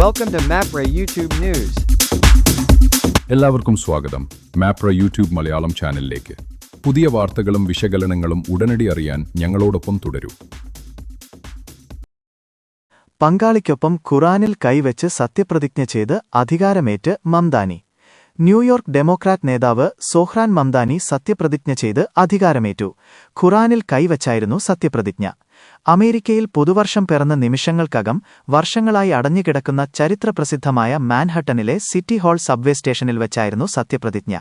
Welcome to Mapra YouTube News. എല്ലാവർക്കും സ്വാഗതം. Mapra YouTube Malayalam ചാനലിലേക്ക്. പുതിയ വാർത്തകളും വിശകലനങ്ങളും ഉടനടി അറിയാൻ ഞങ്ങളോടൊപ്പം തുടരൂ. പങ്കാളിക്കൊപ്പം ഖുറാനിൽ കൈവച്ച് സത്യപ്രതിജ്ഞ ചെയ്ത് അധികാരമേറ്റ് മംദാനി. ന്യൂയോർക്ക് ഡെമോക്രാറ്റ് നേതാവ് സോഹ്രാൻ മംദാനി സത്യപ്രതിജ്ഞ ചെയ്ത് അധികാരമേറ്റു. ഖുറാനിൽ കൈവച്ചായിരുന്നു സത്യപ്രതിജ്ഞ. അമേരിക്കയിൽ പുതുവർഷം പിറന്ന നിമിഷങ്ങൾക്കകം വർഷങ്ങളായി അടഞ്ഞുകിടക്കുന്ന ചരിത്രപ്രസിദ്ധമായ മാൻഹട്ടനിലെ സിറ്റി ഹാൾ സബ്വേ സ്റ്റേഷനിൽ വെച്ചായിരുന്നു സത്യപ്രതിജ്ഞ.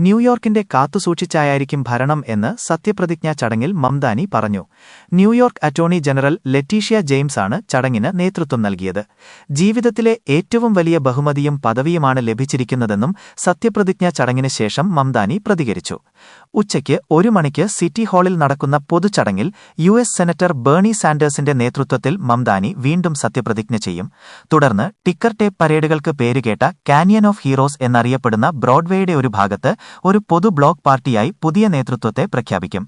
ന്യൂയോർക്കിന്റെ കാത്തുസൂക്ഷിച്ചായിരിക്കും ഭരണം എന്ന് സത്യപ്രതിജ്ഞാ ചടങ്ങിൽ മംദാനി പറഞ്ഞു. New York attorney general Letitia ജെയിംസാണ് ചടങ്ങിന് നേതൃത്വം നൽകിയത്. ജീവിതത്തിലെ ഏറ്റവും വലിയ ബഹുമതിയും പദവിയുമാണ് ലഭിച്ചിരിക്കുന്നതെന്നും സത്യപ്രതിജ്ഞാ ചടങ്ങിന് ശേഷം മംദാനി പ്രതികരിച്ചു. ഉച്ചയ്ക്ക് ഒരു മണിക്ക് സിറ്റി ഹാളിൽ നടക്കുന്ന പൊതുചടങ്ങിൽ യു എസ് സെനറ്റർ ബേണി സാൻഡേഴ്സിന്റെ നേതൃത്വത്തിൽ മംദാനി വീണ്ടും സത്യപ്രതിജ്ഞ ചെയ്യും. തുടർന്ന് ടിക്കർ ടേപ്പ് പരേഡുകൾക്ക് പേരുകേട്ട കാനിയൻ ഓഫ് ഹീറോസ് എന്നറിയപ്പെടുന്ന ബ്രോഡ്വേയുടെ ഒരു ഭാഗത്ത് ഒരു പൊതു ബ്ലോക്ക് പാർട്ടിയായി പുതിയ നേതൃത്വത്തെ പ്രഖ്യാപിക്കും.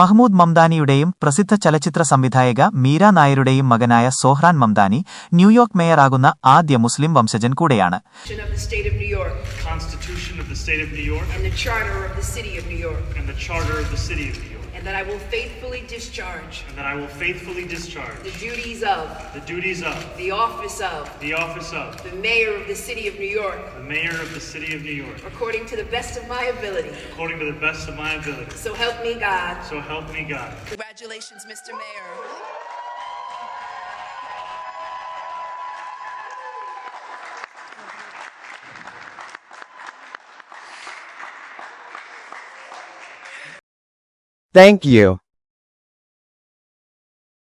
മഹ്മൂദ് മംദാനിയുടെയും പ്രസിദ്ധ ചലച്ചിത്ര സംവിധായക മീര നായരുടെയും മകനായ സോഹ്റാൻ മംദാനി ന്യൂയോർക്ക് മേയറാകുന്ന ആദ്യ മുസ്ലിം വംശജൻ കൂടെയാണ്. Constitution of the State of New York. And the Charter of the City of New York, and the Charter of the City of New York, and that I will faithfully discharge and that I will faithfully discharge the duties of the duties of the office of the office of the Mayor of the City of New York the Mayor of the City of New York according to the best of my ability. according to the best of my ability. So help me God. So help me God. Congratulations, Mr. Mayor. Thank you.